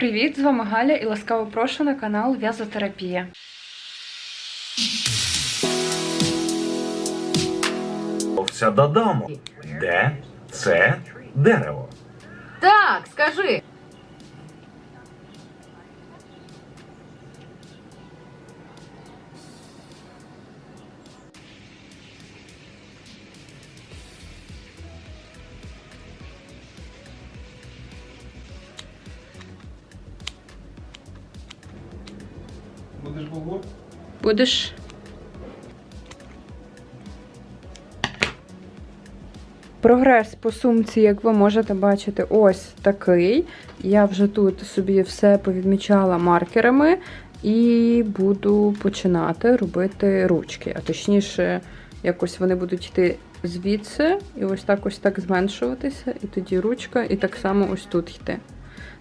Привіт, з вами Галя і ласкаво прошу на канал В'язотерапія. Вся додому. Де це дерево? Так, скажи. Будеш? Прогрес по сумці, як ви можете бачити, ось такий. Я вже тут собі все повідмічала маркерами і буду починати робити ручки. А точніше, якось вони будуть йти звідси, і ось так ось так зменшуватися, і тоді ручка, і так само ось тут йти.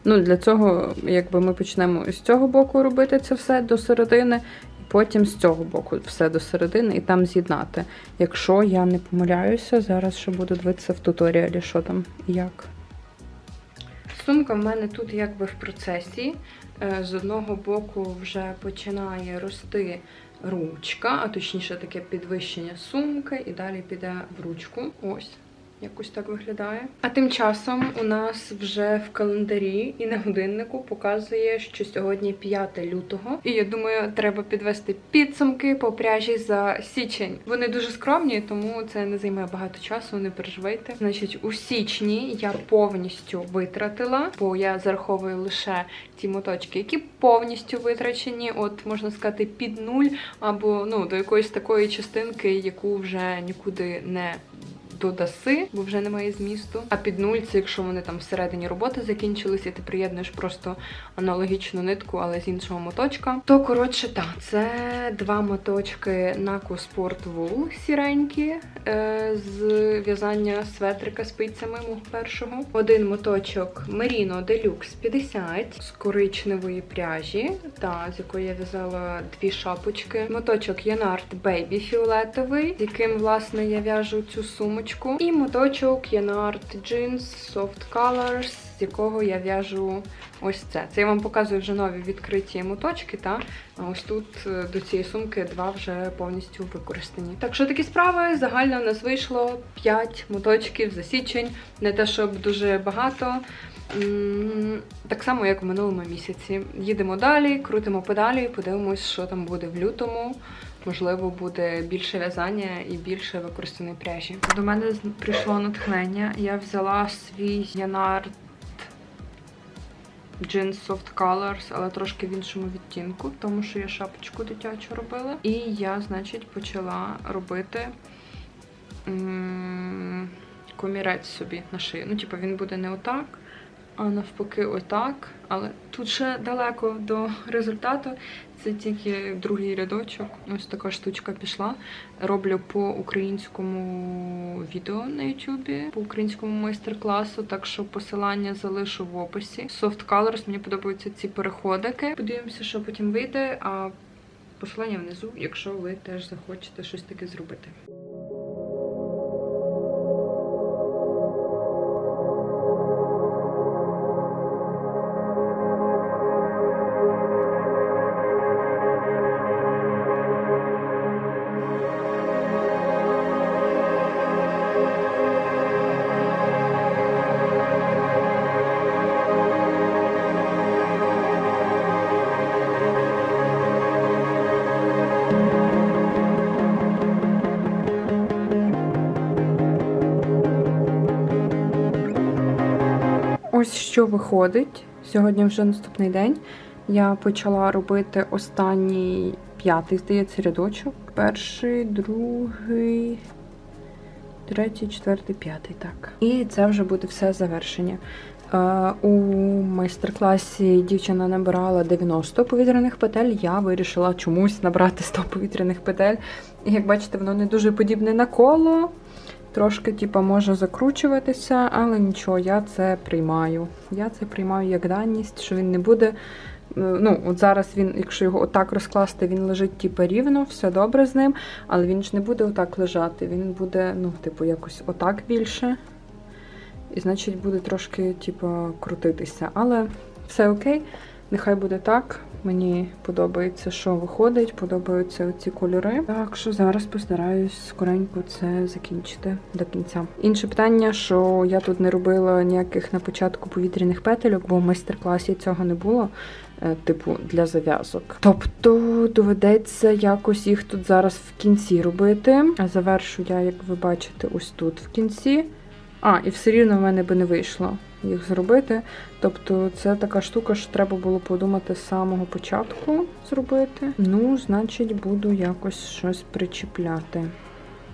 Ну, для цього, якби ми почнемо з цього боку робити це все до середини, потім з цього боку все до середини і там з'єднати. Якщо я не помиляюся, зараз ще буду дивитися в туторіалі, що там і як. Сумка в мене тут якби в процесі. Е, З одного боку вже починає рости ручка, а точніше таке підвищення сумки, і далі піде в ручку. Ось. Якось так виглядає. А тим часом у нас вже в календарі і на годиннику показує, що сьогодні 5 лютого. І я думаю, треба підвести підсумки по пряжі за січень. Вони дуже скромні, тому це не займає багато часу, не переживайте. Значить, у січні я повністю витратила, бо я зараховую лише ті моточки, які повністю витрачені, от можна сказати, під нуль, або ну до якоїсь такої частинки, яку вже нікуди не додаси, бо вже немає змісту. А під нуль це якщо вони там всередині роботи закінчилися, ти приєднуєш просто аналогічну нитку, але з іншого моточка. То коротше, так, це два моточки Naco Sport Wool сіренькі е, з в'язання светрика спицями мого першого. Один моточок Merino Deluxe 50 з коричневої пряжі, та з якої я в'язала дві шапочки. Моточок Янард Baby фіолетовий, з яким власне я в'яжу цю сумочку. І моточок Янард Jeans Soft Colors, з якого я в'яжу ось це. Це я вам показую вже нові відкриті моточки. Та ось тут е, до цієї сумки два вже повністю використані. Так що такі справи загально в нас вийшло 5 моточків за січень. Не те, щоб дуже багато. Так само, як в минулому місяці. Їдемо далі, крутимо педалі, подивимось, що там буде в лютому. Можливо, буде більше в'язання і більше використаної пряжі. До мене прийшло натхнення. Я взяла свій Янард Jeans Soft Colors, але трошки в іншому відтінку, тому що я шапочку дитячу робила. І я, значить, почала робити комірець собі на шию. Ну, типу, він буде не отак, а навпаки, отак. Але тут ще далеко до результату. Це тільки другий рядочок. Ось така штучка пішла. Роблю по українському відео на Ютубі, по українському майстер-класу, так що посилання залишу в описі. Soft Colors, мені подобаються ці переходики. Подивимося, що потім вийде. А посилання внизу, якщо ви теж захочете щось таке зробити. Ось що виходить. Сьогодні вже наступний день. Я почала робити останній п'ятий, здається, рядочок. Перший, другий, третій, четвертий, п'ятий. Так. І це вже буде все завершення. Е, У майстер-класі дівчина набирала 90 повітряних петель. Я вирішила чомусь набрати 100 повітряних петель. І як бачите, воно не дуже подібне на коло. Трошки, типа, може закручуватися, але нічого, я це приймаю. Я це приймаю як даність, що він не буде. е, Ну, от зараз він, якщо його отак розкласти, він лежить типу, рівно, все добре з ним, але він ж не буде отак лежати. Він буде, ну, типу, якось отак більше. І значить буде трошки, типу, крутитися. Але Все окей, нехай буде так. Мені подобається, що виходить, подобаються ці кольори. Так що зараз постараюсь скоренько це закінчити до кінця. Інше питання, що я тут не робила ніяких на початку повітряних петельок, бо в майстер-класі цього не було. е, Типу для зав'язок. Тобто доведеться якось їх тут зараз в кінці робити. А завершу я, як ви бачите, ось тут в кінці. А, і все рівно в мене би не вийшло їх зробити. Тобто це така штука, що треба було подумати з самого початку зробити. Ну, значить, буду якось щось причіпляти.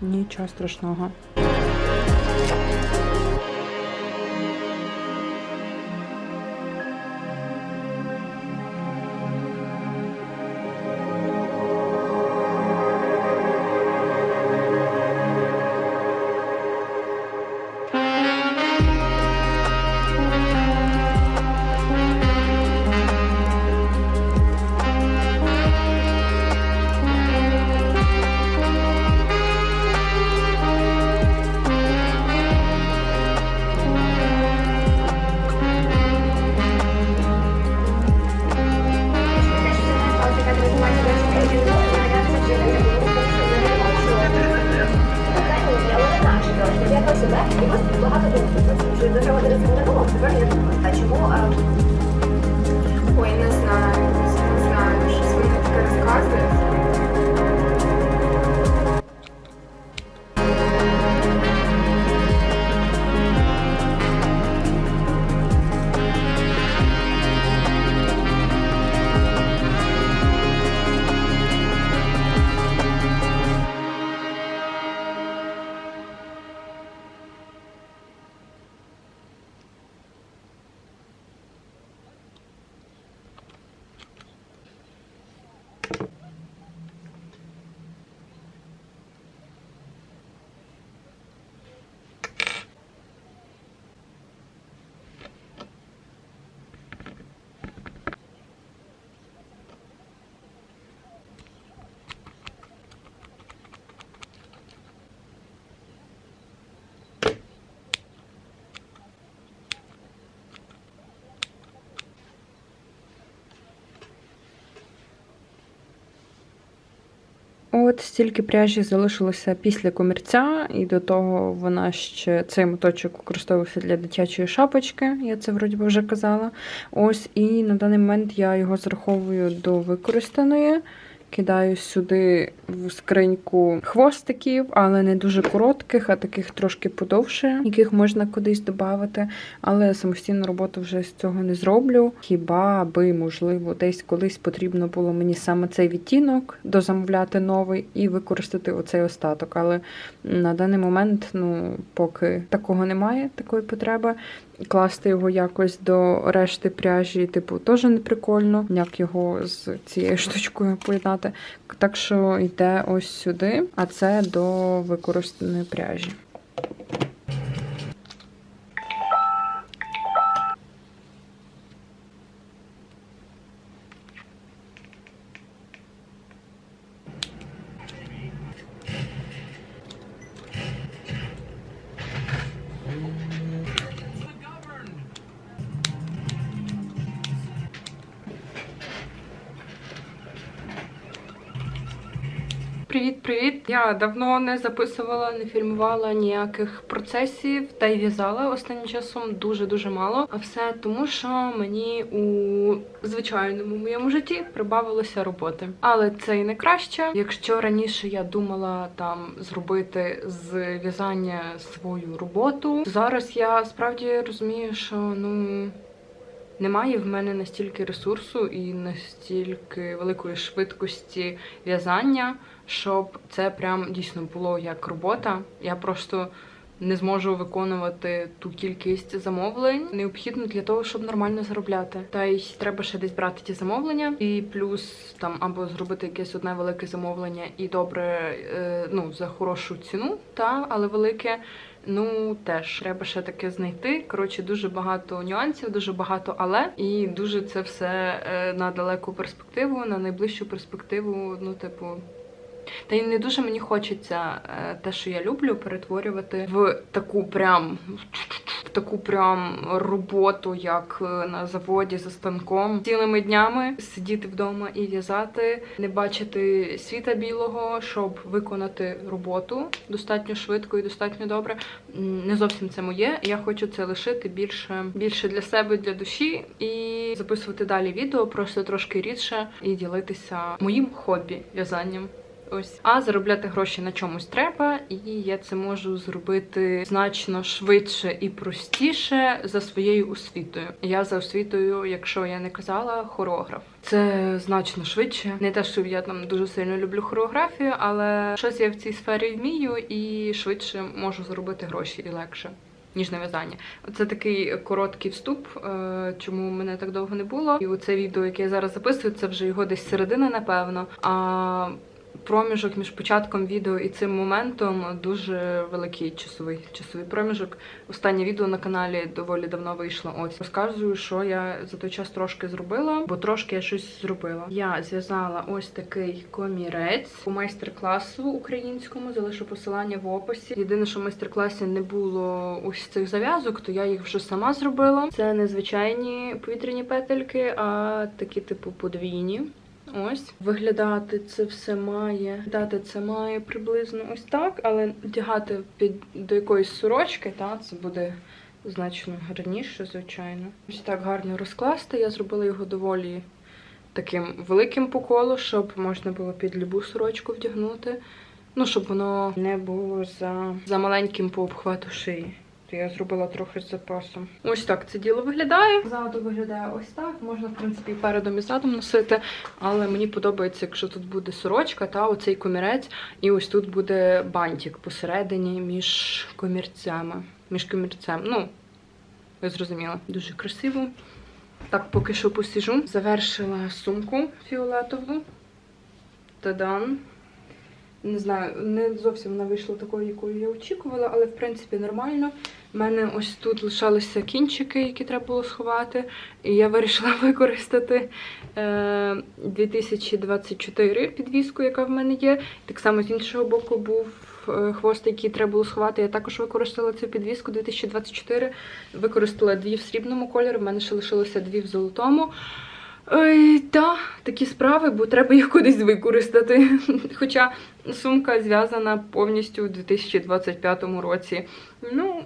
Нічого страшного. От стільки пряжі залишилося після комірця, і до того вона ще цей моточок використовувався для дитячої шапочки, я це вроді би вже казала. Ось, і на даний момент я його зараховую до використаної. Кидаю сюди в скриньку хвостиків, але не дуже коротких, а таких трошки подовше, яких можна кудись додати. Але самостійну роботу вже з цього не зроблю. Хіба би, можливо, десь колись потрібно було мені саме цей відтінок дозамовляти новий і використати оцей остаток. Але на даний момент, ну, поки такого немає, такої потреби. Класти його якось до решти пряжі, типу, теж не прикольно, як його з цією штучкою поєднати. Так що йде ось сюди, а це до використаної пряжі. Давно не записувала, не фільмувала ніяких процесів та й в'язала останнім часом дуже дуже мало. А все тому, що мені у звичайному моєму житті прибавилося роботи. Але це і не краще. Якщо раніше я думала там зробити з в'язання свою роботу, зараз я справді розумію, що ну. Немає в мене настільки ресурсу і настільки великої швидкості в'язання, щоб це прям дійсно було як робота. Я просто не зможу виконувати ту кількість замовлень, необхідно для того, щоб нормально заробляти. Та й треба ще десь брати ті замовлення, і плюс там або зробити якесь одне велике замовлення і добре, е, ну за хорошу ціну, та але велике. Ну теж треба ще таке знайти. Коротше, дуже багато нюансів, дуже багато але і дуже це все е, на далеку перспективу, на найближчу перспективу. Ну, типу, та й не дуже мені хочеться е, те, що я люблю, перетворювати в таку прям таку прям роботу, як е, на заводі за станком, цілими днями сидіти вдома і в'язати, не бачити світа білого, щоб виконати роботу достатньо швидко і достатньо добре. Не зовсім це моє. Я хочу це лишити більше, більше для себе, для душі, і записувати далі відео, просто трошки рідше, і ділитися моїм хобі в'язанням. Ось, а заробляти гроші на чомусь треба, і я це можу зробити значно швидше і простіше за своєю освітою. Я за освітою, якщо я не казала, хореограф. Це значно швидше. Не те, що я там дуже сильно люблю хореографію, але щось я в цій сфері вмію і швидше можу заробити гроші і легше. Ніж на в'язання. Це такий короткий вступ, е, чому мене так довго не було. І оце відео, яке я зараз записую, це вже його десь середина, напевно. А проміжок між початком відео і цим моментом дуже великий часовий часовий проміжок. Останнє відео на каналі доволі давно вийшло. Ось розказую, що я за той час трошки зробила, бо трошки я щось зробила. Я зв'язала ось такий комірець по майстер-класу українському. Залишу посилання в описі. Єдине, що в майстер-класі не було ось цих зав'язок, то я їх вже сама зробила. Це не звичайні повітряні петельки, а такі типу подвійні. Ось виглядати це все має. Виглядати це має приблизно ось так, але вдягати під до якоїсь сорочки, та це буде значно гарніше, звичайно. Ось так гарно розкласти. Я зробила його доволі таким великим по колу, щоб можна було під любу сорочку вдягнути. Ну, щоб воно не було за, за маленьким по обхвату шиї. То я зробила трохи з запасом. Ось так це діло виглядає. Ззаду виглядає ось так. Можна, в принципі, і передом і задом носити. Але мені подобається, якщо тут буде сорочка, та оцей комірець, і ось тут буде бантик посередині між комірцями. Між комірцем. Ну, ви зрозуміли, дуже красиво. Так, поки що посіжу. Завершила сумку фіолетову. Тадан. Не знаю, не зовсім вона вийшла такою, якою я очікувала, але в принципі нормально. У мене ось тут лишалися кінчики, які треба було сховати. І я вирішила використати е, 2024 підвіску, яка в мене є. Так само з іншого боку був е, хвост, який треба було сховати. Я також використала цю підвіску 2024. Використала дві в срібному кольорі, в мене ще лишилося дві в золотому. Ой, та, такі справи, бо треба їх кудись використати. Хоча сумка зв'язана повністю у 2025 році. Ну,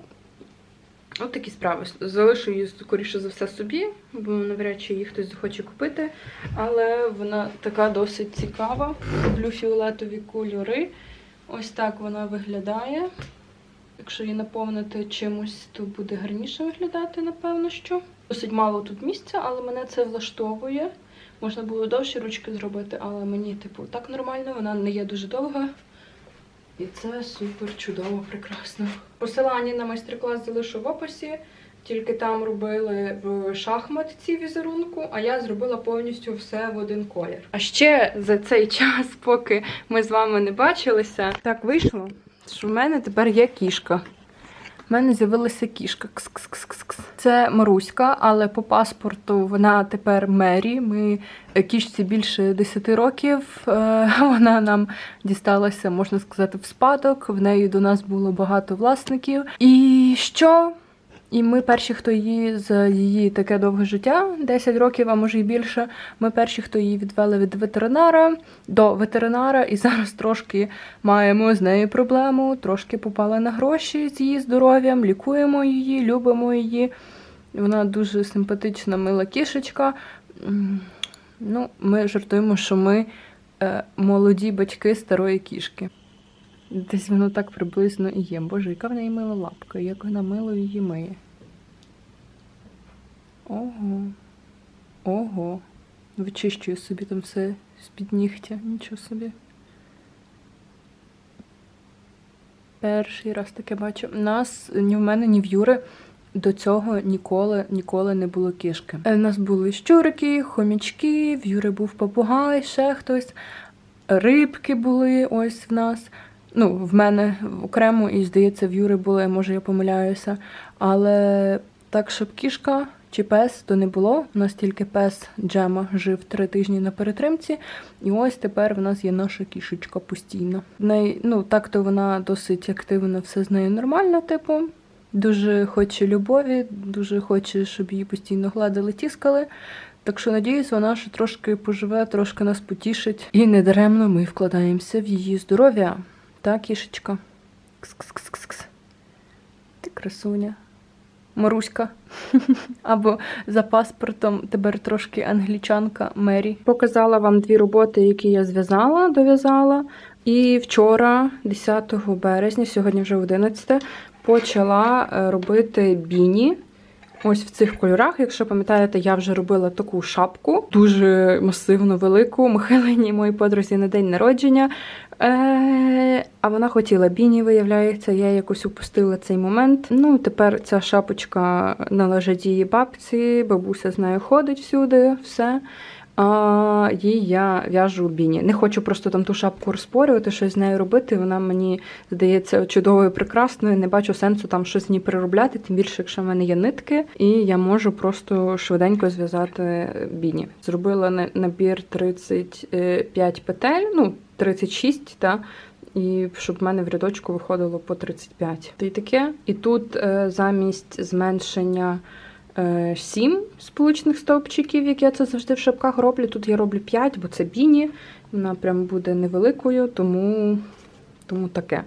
от такі справи. Залишу її, скоріше за все, собі, бо навряд чи її хтось захоче купити. Але вона така досить цікава. Люблю фіолетові кольори. Ось так вона виглядає. Якщо її наповнити чимось, то буде гарніше виглядати, напевно, що. Досить мало тут місця, але мене це влаштовує. Можна було довші ручки зробити, але мені, типу, так нормально, вона не є дуже довга. І це супер чудово, прекрасно. Посилання на майстер-клас залишу в описі. Тільки там робили в шахматці візерунку, а я зробила повністю все в один колір. А ще за цей час, поки ми з вами не бачилися, так вийшло, що в мене тепер є кішка. У мене з'явилася кішка. Кс-кс-кс-кс. Це Маруська, але по паспорту вона тепер Мері. Ми е, кішці більше 10 років. Е, Вона нам дісталася, можна сказати, в спадок. В неї до нас було багато власників. І що? І ми перші, хто її за її таке довге життя, 10 років, а може й більше. Ми перші, хто її відвели від ветеринара до ветеринара, і зараз трошки маємо з нею проблему, трошки попали на гроші з її здоров'ям, лікуємо її, любимо її. Вона дуже симпатична, мила кішечка. Ну, ми жартуємо, що ми е, молоді батьки старої кішки. Десь воно так приблизно і є. Боже, яка в неї мила лапка, як вона мило її миє. Ого. Ого. Вичищує собі там все з-під нігтя. Нічого собі. Перший раз таке бачу. У нас ні в мене, ні в Юри до цього ніколи, ніколи не було кішки. У нас були щурики, хомячки, в Юри був попугай, ще хтось. Рибки були ось в нас. Ну, в мене окремо, і здається, в Юри були, може я помиляюся. Але так, щоб кішка чи пес, то не було. У нас тільки пес Джема жив три тижні на перетримці. І ось тепер в нас є наша кішечка постійно. В неї, ну, так то вона досить активна, все з нею нормально, типу. Дуже хоче любові, дуже хоче, щоб її постійно гладили, тіскали. Так що, надіюсь, вона ще трошки поживе, трошки нас потішить. І недаремно ми вкладаємося в її здоров'я. Так, кішечка? Кс-кс-кс-кс. Ти красуня. Маруська. Або за паспортом тепер трошки англічанка Мері. Показала вам дві роботи, які я зв'язала, дов'язала. І вчора, 10 березня, сьогодні вже 11, почала е, робити біні. Ось в цих кольорах, якщо пам'ятаєте, я вже робила таку шапку, дуже масивну, велику, Михайлині, моїй подрузі на день народження. Е, а вона хотіла біні, виявляється, я якось упустила цей момент. Ну, тепер ця шапочка належить її бабці, бабуся з нею ходить всюди, все. А їй я в'яжу біні. Не хочу просто там ту шапку розпорювати, щось з нею робити. Вона мені здається чудовою, прекрасною. Не бачу сенсу там щось з ній переробляти, тим більше, якщо в мене є нитки, і я можу просто швиденько зв'язати біні. Зробила набір 35 петель, ну 36, та. І щоб в мене в рядочку виходило по 35. Та й таке. І тут е, замість зменшення е, 7 сполучних стовпчиків, як я це завжди в шапках роблю. Тут я роблю 5, бо це біні. Вона прям буде невеликою, тому, тому таке.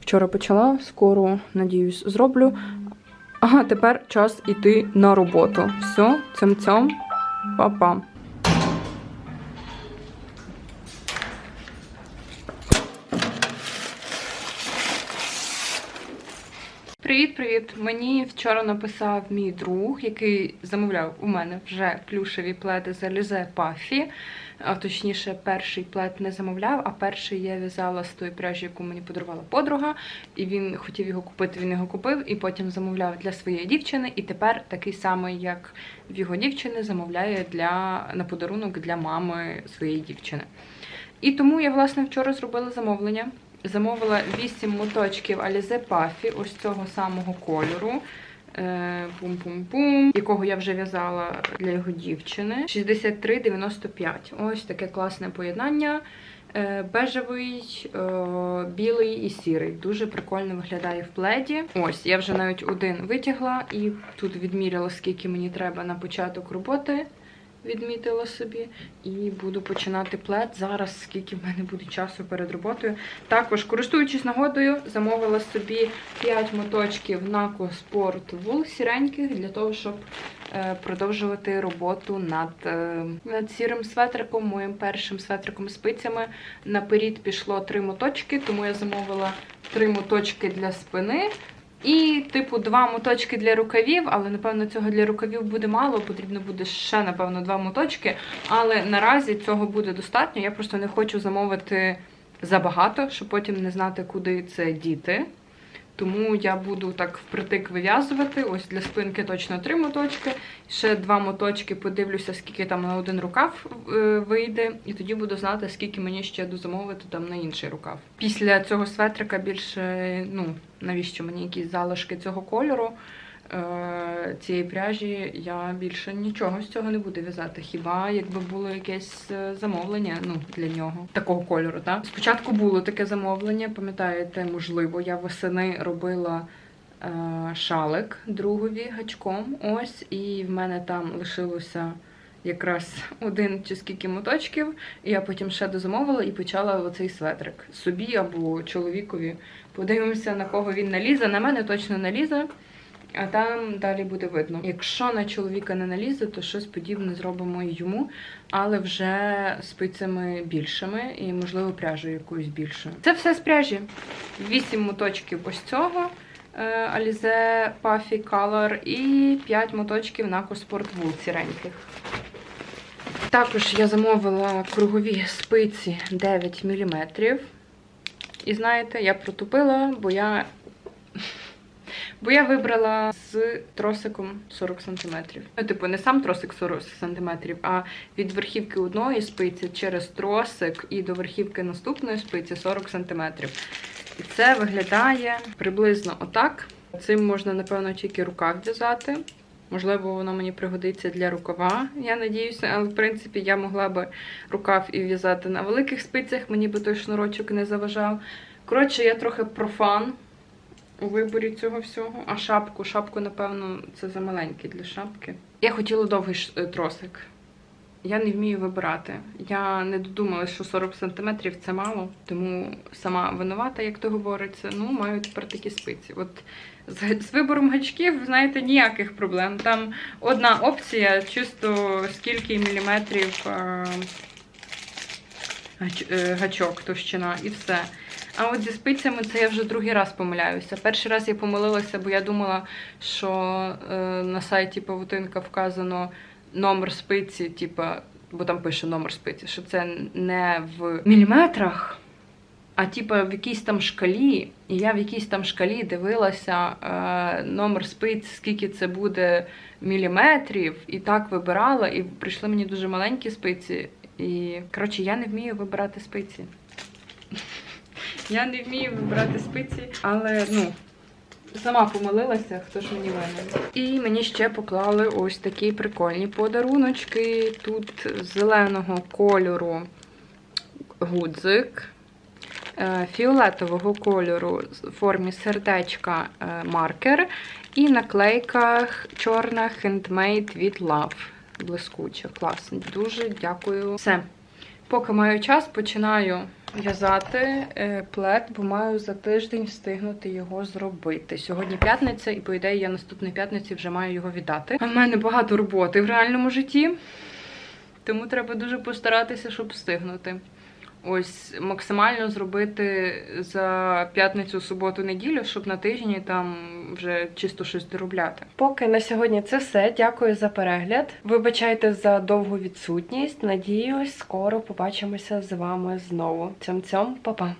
Вчора почала, скоро, надіюсь, зроблю. А тепер час іти на роботу. Все, цим-цьом, па-па. Привіт, привіт! Мені вчора написав мій друг, який замовляв у мене вже плюшеві пледи з Alize Puffy. А точніше, перший плед не замовляв, а перший я в'язала з тої пряжі, яку мені подарувала подруга. І він хотів його купити, він його купив, і потім замовляв для своєї дівчини. І тепер такий самий, як в його дівчини, замовляє для, на подарунок для мами своєї дівчини. І тому я, власне, вчора зробила замовлення. Замовила 8 моточків Alize Puffy, ось цього самого кольору. Е, Пум-пум-пум, якого я вже в'язала для його дівчини. 63,95. Ось таке класне поєднання. Е, Бежевий, е, білий і сірий. Дуже прикольно виглядає в пледі. Ось, я вже навіть один витягла і тут відміряла, скільки мені треба на початок роботи відмітила собі. І буду починати плед зараз, скільки в мене буде часу перед роботою. Також, користуючись нагодою, замовила собі 5 моточків на Спорт вул сіреньких для того, щоб е, продовжувати роботу над, е, над сірим светриком, моїм першим светриком спицями. Наперед пішло 3 моточки, тому я замовила 3 моточки для спини. І, типу, два моточки для рукавів, але напевно цього для рукавів буде мало. Потрібно буде ще, напевно, два моточки. Але наразі цього буде достатньо. Я просто не хочу замовити забагато, щоб потім не знати, куди це діти. Тому я буду так впритик вив'язувати. Ось для спинки точно три моточки. Ще два моточки, подивлюся, скільки там на один рукав е, вийде. І тоді буду знати, скільки мені ще дозамовити там на інший рукав. Після цього светрика більше, ну, навіщо мені якісь залишки цього кольору. Е, Цієї пряжі я більше нічого з цього не буду в'язати. Хіба якби було якесь е, замовлення ну, для нього такого кольору. Так? Спочатку було таке замовлення, пам'ятаєте, можливо, я восени робила е, шалик другові гачком. Ось, і в мене там лишилося якраз один чи скільки моточків. Я потім ще дозамовила і почала оцей светрик собі або чоловікові. Подивимося, на кого він налізе. На мене точно налізе. А там далі буде видно. Якщо на чоловіка не налізе, то щось подібне зробимо йому, але вже спицями більшими і, можливо, пряжею якоюсь більшою. Це все з пряжі. Вісім моточків ось цього е, Alize Puffy Color і 5 моточків на Sport Wool сіреньких. Також я замовила кругові спиці 9 мм. І знаєте, я протупила, бо я Бо я вибрала з тросиком 40 см. Ну, типу, не сам тросик 40 см, а від верхівки одної спиці через тросик і до верхівки наступної спиці 40 см. І це виглядає приблизно отак. Цим можна, напевно, тільки рукав в'язати. Можливо, воно мені пригодиться для рукава, я надіюся, але в принципі я могла би рукав і в'язати на великих спицях, мені би той шнурочок не заважав. Коротше, я трохи профан у виборі цього всього. А шапку, шапку, напевно, це замаленький для шапки. Я хотіла довгий е, тросик. Я не вмію вибирати. Я не додумалася, що 40 см це мало, тому сама винувата, як то говориться. Ну, маю тепер такі спиці. От з, з вибором гачків, знаєте, ніяких проблем. Там одна опція, чисто скільки міліметрів е, гач, е, гачок, товщина, і все. А от зі спицями це я вже другий раз помиляюся. Перший раз я помилилася, бо я думала, що е, на сайті павутинка вказано номер спиці, типа, бо там пише номер спиці, що це не в міліметрах, а типа в якійсь там шкалі. І я в якійсь там шкалі дивилася е, номер спиць, скільки це буде міліметрів, і так вибирала, і прийшли мені дуже маленькі спиці. І коротше, я не вмію вибирати спиці. Я не вмію вибирати спиці, але ну. Сама помилилася, хто ж мені винен. І мені ще поклали ось такі прикольні подаруночки. Тут зеленого кольору гудзик, е, фіолетового кольору в формі сердечка е, маркер, і наклейка чорна Handmade with Love. Блискуча, класно. Дуже дякую. Все. Поки маю час, починаю в'язати е, плед, бо маю за тиждень встигнути його зробити. Сьогодні п'ятниця, і по ідеї я наступної п'ятниці вже маю його віддати. А в мене багато роботи в реальному житті, тому треба дуже постаратися, щоб встигнути. Ось максимально зробити за п'ятницю, суботу, неділю, щоб на тижні там вже чисто щось доробляти. Поки на сьогодні це все. Дякую за перегляд. Вибачайте за довгу відсутність. Надіюсь, скоро побачимося з вами знову. Цьом-цьом, па-па!